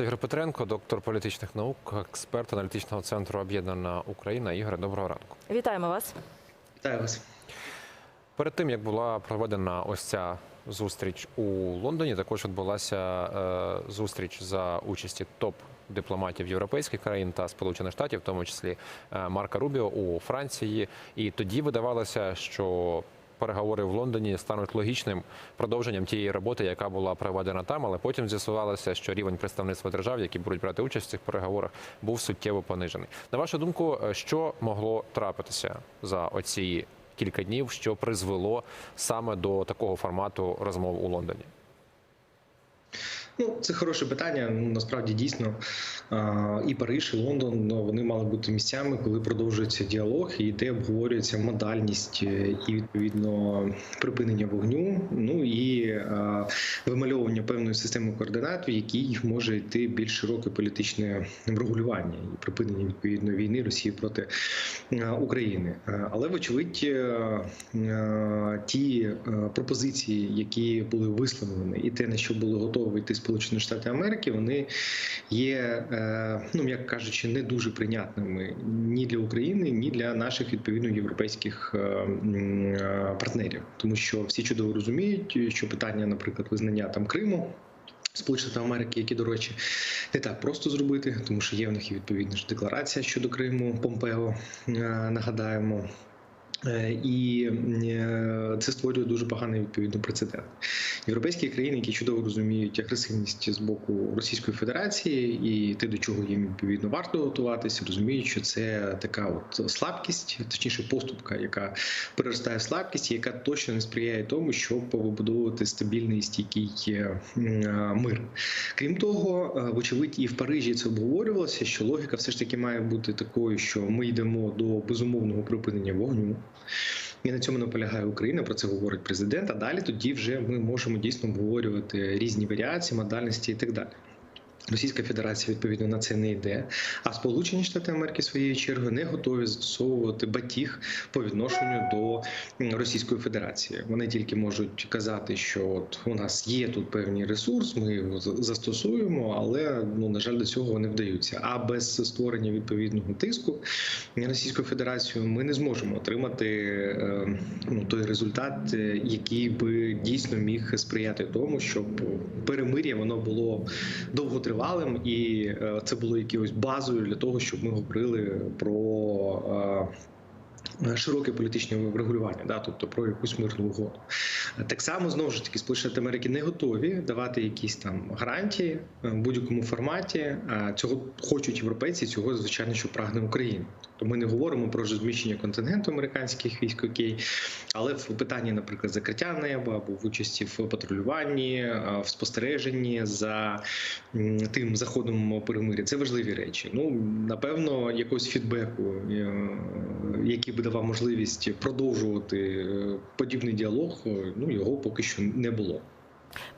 Ігор Петренко, доктор політичних наук, експерт аналітичного центру Об'єднана Україна. Ігоре, доброго ранку. Вітаємо вас. Вітаю вас. Перед тим як була проведена ось ця зустріч у Лондоні, також відбулася е, зустріч за участі топ дипломатів європейських країн та Сполучених Штатів, в тому числі е, Марка Рубіо у Франції. І тоді видавалося, що переговори в Лондоні стануть логічним продовженням тієї роботи, яка була проведена там. Але потім з'ясувалося, що рівень представництва держав, які будуть брати участь в цих переговорах, був суттєво понижений. На вашу думку, е, що могло трапитися за оці кілька днів, що призвело саме до такого формату розмов у Лондоні? Ну, це хороше питання. Ну насправді дійсно і Париж, і Лондон ну, вони мали бути місцями, коли продовжується діалог, і де обговорюється модальність е, і відповідно припинення вогню. Ну і вимальовування певної системи координат, в якій може йти більш широке політичне врегулювання і припинення відповідно війни Росії проти України. Але вочевидь, е, е, ті пропозиції, які були висловлені, і те на що були готові йти Сполучені Штати Америки, вони є, е, ну м'яко кажучи, не дуже прийнятними ні для України, ні для наших відповідно європейських е, е, партнерів, тому що всі чудово розуміють, що питання, наприклад, визнання там Криму. Сполучених Америки, які, до речі, не так просто зробити, тому що є в них і відповідна ж декларація щодо Криму Помпео. Нагадаємо, І е, це створює дуже поганий відповідно прецедент. Європейські країни, які чудово розуміють агресивність з боку Російської Федерації і те, до чого їм відповідно варто готуватися, розуміють, що це така от слабкість, точніше поступка, яка переростає в слабкість, яка точно не сприяє тому, щоб вибудовувати стабільний стійкий е, мир. Крім того, е, вочевидь, і в Парижі це обговорювалося, що логіка все ж таки має бути такою, що ми йдемо до безумовного припинення вогню. І на цьому наполягає Україна. Про це говорить президент. А далі тоді вже ми можемо дійсно обговорювати різні варіації, модальності і так далі. Російська Федерація відповідно на це не йде. А Сполучені Штати Америки своєю чергою не готові застосовувати батіг по відношенню до Російської Федерації. Вони тільки можуть казати, що от у нас є тут певний ресурс, ми його застосуємо, але ну на жаль, до цього не вдаються. А без створення відповідного тиску на Російську Федерацію ми не зможемо отримати е, ну, той результат, е, який би дійсно міг сприяти тому, щоб перемир'я воно було довготривалим, і е, це було якоюсь базою для того, щоб ми говорили про. е, Широке політичне врегулювання, да, тобто про якусь мирну угоду. Так само знову ж таки Сполучені Штати Америки не готові давати якісь там гарантії е, в будь-якому форматі. Цього хочуть європейці, цього звичайно, що прагне Україна. Тобто ми не говоримо про розміщення контингенту американських військ, окей, але в питанні, наприклад, закриття неба або в участі в патрулюванні, в спостереженні за тим заходом перемир'я, це важливі речі. Ну напевно, якогось фідбеку, е, який би давав можливість продовжувати е, подібний діалог, е, ну його поки що не було.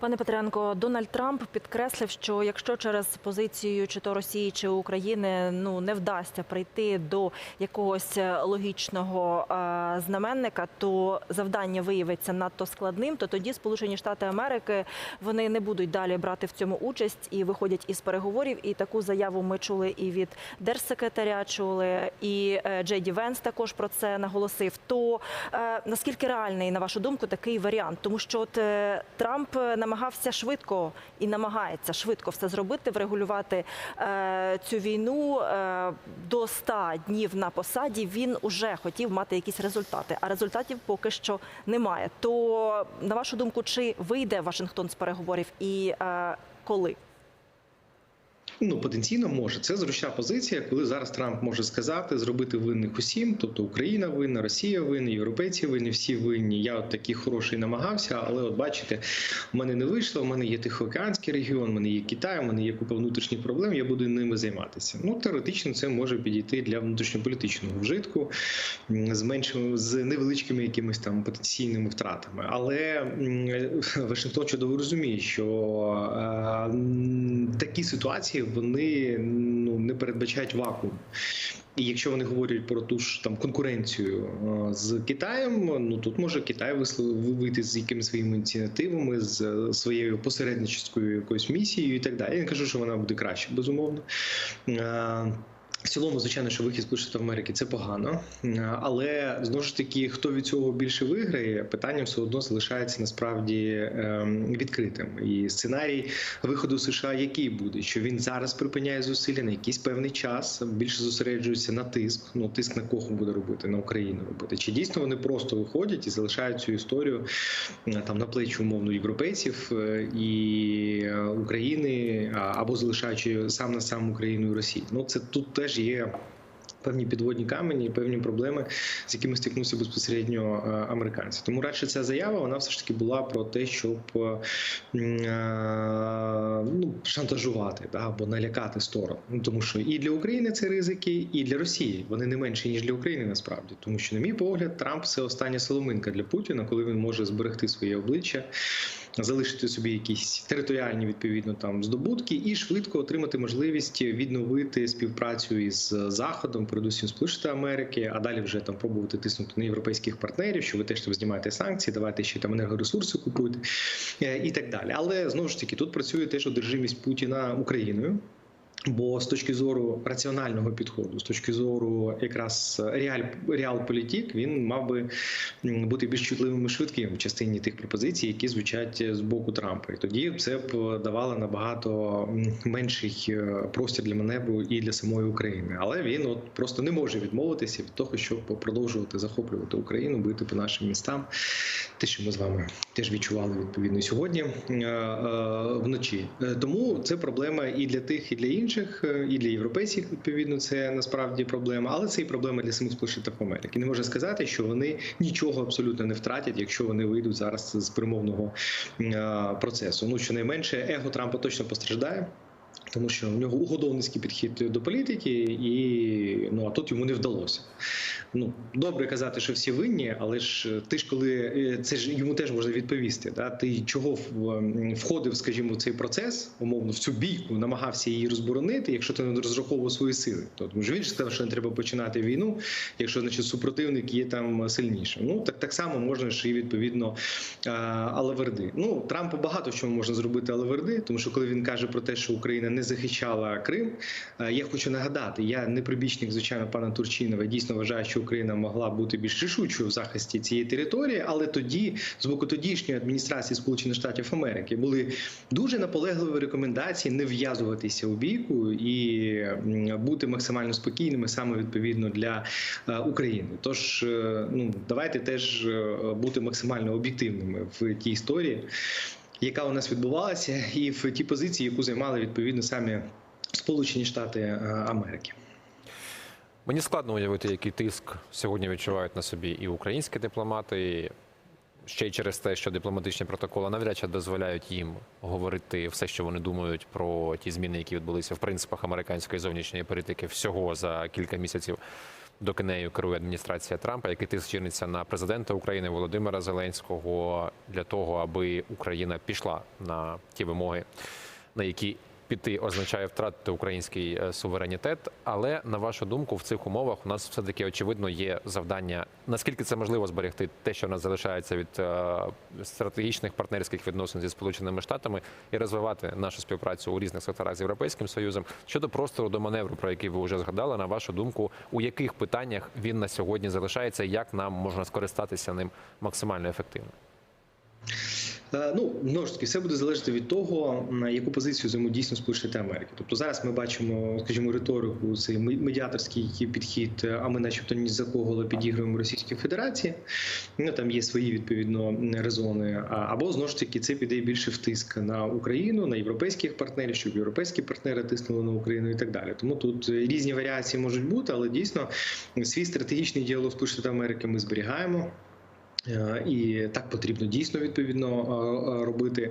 Пане Петренко, Дональд Трамп підкреслив, що якщо через позицію чи то Росії чи України ну не вдасться прийти до якогось логічного е, знаменника, то завдання виявиться надто складним. То тоді Сполучені Штати Америки вони не будуть далі брати в цьому участь і виходять із переговорів. І таку заяву ми чули і від держсекретаря, чули і е, Джей Венс також про це наголосив. То е, наскільки реальний, на вашу думку, такий варіант? Тому що от е, Трамп е, намагався швидко і намагається швидко все зробити, врегулювати е, цю війну е, до 100 днів на посаді. Він уже хотів мати якісь результати, а результатів поки що немає. То на вашу думку, чи вийде Вашингтон з переговорів і е, коли? Ну, потенційно може. Це зручна позиція, коли зараз Трамп може сказати, зробити винних усім, тобто Україна винна, Росія винна, європейці винні, всі винні. Я от такий хороший намагався, але от бачите, в мене не вийшло. У мене є Тихоокеанський регіон, у мене є Китай, у мене є купа внутрішніх проблем. Я буду ними займатися. Ну теоретично це може підійти для внутрішньополітичного вжитку з меншими з невеличкими якимись там потенційними втратами. Але Вашингтон чудово розуміє, що е, такі ситуації вони ну не передбачають вакуум. І якщо вони говорять про ту ж там конкуренцію е, з Китаєм, ну тут може Китай вийти з якимись своїми ініціативами, з е, своєю посередническою якоюсь місією і так далі. Я не кажу, що вона буде краще, безумовно. В цілому, звичайно, що вихід Сполучених Америки це погано, але знову ж таки, хто від цього більше виграє, питання все одно залишається насправді ем, відкритим. І сценарій виходу США який буде? Що він зараз припиняє зусилля на якийсь певний час, більше зосереджується на тиск. Ну тиск на кого буде робити, на Україну робити. Чи дійсно вони просто виходять і залишають цю історію е, там на плечі умовно європейців е, і України, або залишаючи сам на сам Україну і Росію? Ну це тут теж є. Певні підводні камені, певні проблеми, з якими стикнувся безпосередньо е, американці. Тому радше ця заява вона все ж таки була про те, щоб е, е, ну, шантажувати да, або налякати сторону. Ну тому що і для України це ризики, і для Росії вони не менші ніж для України насправді. Тому що, на мій погляд, Трамп це остання соломинка для Путіна, коли він може зберегти своє обличчя. Залишити собі якісь територіальні відповідно там здобутки і швидко отримати можливість відновити співпрацю із заходом, передусім сполучити Америки, а далі вже там пробувати тиснути на європейських партнерів, що ви теж там знімаєте санкції, давайте ще там енергоресурси купуйте е, і так далі. Але знову ж таки тут працює теж одержимість Путіна Україною. Бо з точки зору раціонального підходу, з точки зору якраз реаль реал-політік, він мав би бути більш чутливим і швидким в частині тих пропозицій, які звучать з боку Трампа. І тоді це б давало набагато менший е, простір для маневру і для самої України. Але він от просто не може відмовитися від того, щоб продовжувати захоплювати Україну, бити по нашим містам. Те, що ми з вами теж відчували відповідно сьогодні е, е, вночі. Е, Тому це проблема і для тих, і для інших, е, і для європейців відповідно це насправді проблема, але це і проблема для самих Сполучених Америки. Не можна сказати, що вони нічого абсолютно не втратять, якщо вони вийдуть зараз з перемовного е, процесу. Ну щонайменше его Трампа точно постраждає. Тому що в нього угодовницький підхід до політики, і ну а тут йому не вдалося. Ну добре казати, що всі винні, але ж ти ж коли е, це ж йому теж можна відповісти. Да? Ти чого входив, скажімо, в цей процес, умовно, в цю бійку, намагався її розборонити, якщо ти не розраховував свої сили. То тому що він ж сказав, що не треба починати війну, якщо значить супротивник є там сильнішим. Ну так так само можна ж і відповідно Алаверди. Ну Трампу багато чому можна зробити Алаверди, тому що коли він каже про те, що Україна не захищала Крим, я хочу нагадати, я не прибічник, звичайно, пана Турчинова. Дійсно вважаю, що Україна могла бути більш рішучою в захисті цієї території, але тоді, з боку тодішньої адміністрації Сполучених Штатів Америки, були дуже наполегливі рекомендації не в'язуватися у бійку і бути максимально спокійними саме відповідно для е, України. Тож е, ну давайте теж е, бути максимально об'єктивними в тій історії, яка у нас відбувалася, і в тій позиції, яку займали відповідно самі Сполучені Штати е, Америки. Мені складно уявити, який тиск сьогодні відчувають на собі і українські дипломати. і Ще й через те, що дипломатичні протоколи навряд чи дозволяють їм говорити все, що вони думають про ті зміни, які відбулися в принципах американської зовнішньої політики всього за кілька місяців, доки нею керує адміністрація Трампа, який тиск чиниться на президента України Володимира Зеленського для того, аби Україна пішла на ті вимоги, на які піти означає втратити український е, суверенітет. Але на вашу думку, в цих умовах у нас все таки очевидно є завдання. Наскільки це можливо зберегти те, що в нас залишається від е, стратегічних партнерських відносин зі сполученими штатами, і розвивати нашу співпрацю у різних секторах з європейським союзом щодо простору до маневру, про який ви вже згадали. На вашу думку, у яких питаннях він на сьогодні залишається, як нам можна скористатися ним максимально ефективно? Е, Ну, таки, все буде залежати від того, на яку позицію займуть дійсно Сполучені Америки. Тобто зараз ми бачимо, скажімо, риторику, цей медіаторський підхід, а ми, начебто, ні за кого підігруємо Російській Федерації. Ну там є свої відповідно резони. Або знову ж таки це піде більше в тиск на Україну, на європейських партнерів, щоб європейські партнери тиснули на Україну і так далі. Тому тут різні варіації можуть бути, але дійсно свій стратегічний діалог Сполучених Америки ми зберігаємо. Е, І так потрібно дійсно відповідно е, е, робити.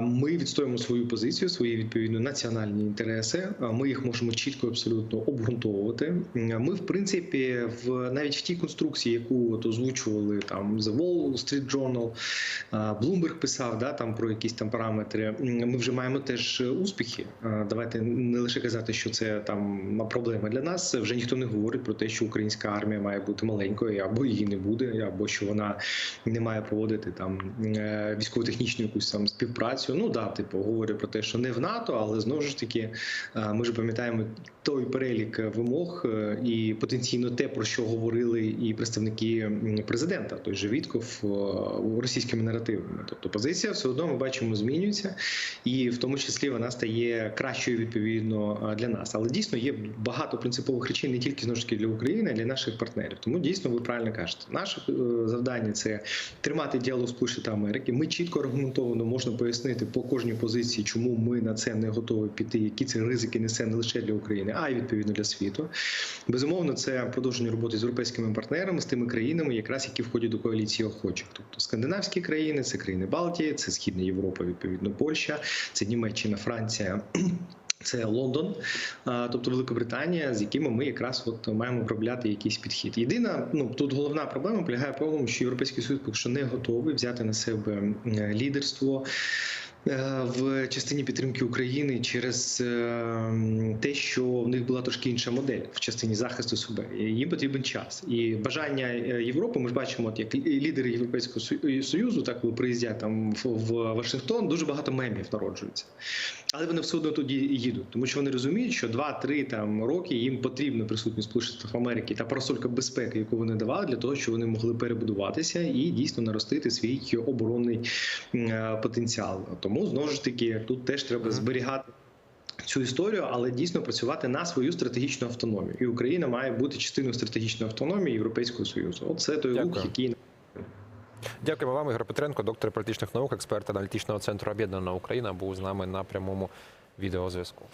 Ми відстоїмо свою позицію, свої відповідно національні інтереси. Ми їх можемо чітко абсолютно обґрунтовувати. Ми, в принципі, в навіть в тій конструкції, яку от озвучували там The Wall Street Journal, Bloomberg писав да там про якісь там параметри. Ми вже маємо теж успіхи. Давайте не лише казати, що це там проблема для нас. Вже ніхто не говорить про те, що українська армія має бути маленькою, або її не буде, або що вона не має проводити там е, військово-технічну якусь там співпрацю. Ну да, типу говорю про те, що не в НАТО, але знову ж таки, е, ми ж пам'ятаємо той перелік вимог е, і потенційно те, про що говорили і представники президента, той же Вітков російськими наративами. Тобто позиція все одно ми бачимо змінюється, і в тому числі вона стає кращою відповідно для нас. Але дійсно є багато принципових речей не тільки знову ж таки для України, а для наших партнерів. Тому дійсно ви правильно кажете. Наше е, завдання це тримати діалог США та Америки. Ми чітко аргументовано можна пояснити по кожній позиції, чому ми на це не готові піти, які це ризики несе не лише для України, а й відповідно для світу. Безумовно, це продовження роботи з європейськими партнерами, з тими країнами, якраз які входять до коаліції охочих, тобто скандинавські країни, це країни Балтії, це Східна Європа, відповідно Польща, це Німеччина, Франція. Це Лондон, тобто Великобританія, з якими ми якраз от маємо виробляти якийсь підхід. Єдина, ну тут головна проблема полягає в тому, що європейський союз поки що не готовий взяти на себе лідерство. е, В частині підтримки України через е, те, що в них була трошки інша модель в частині захисту себе. Їм потрібен час і бажання е, Європи. Ми ж бачимо, от як лідери Європейського Сою- союзу, так коли приїздять там в Вашингтон, дуже багато мемів народжується. Але вони все одно тоді їдуть, тому що вони розуміють, що 2-3 там роки їм потрібна присутність Сполучених Штатів Америки та парасолька безпеки, яку вони давали, для того, щоб вони могли перебудуватися і дійсно наростити свій оборонний е, потенціал. Тому знову ж таки тут теж треба зберігати. Цю історію, але дійсно працювати на свою стратегічну автономію, і Україна має бути частиною стратегічної автономії Європейського союзу. От це той рух, який Дякуємо вам, Ігор Петренко, доктор політичних наук, експерт аналітичного центру Об'єднана Україна, був з нами на прямому відеозв'язку.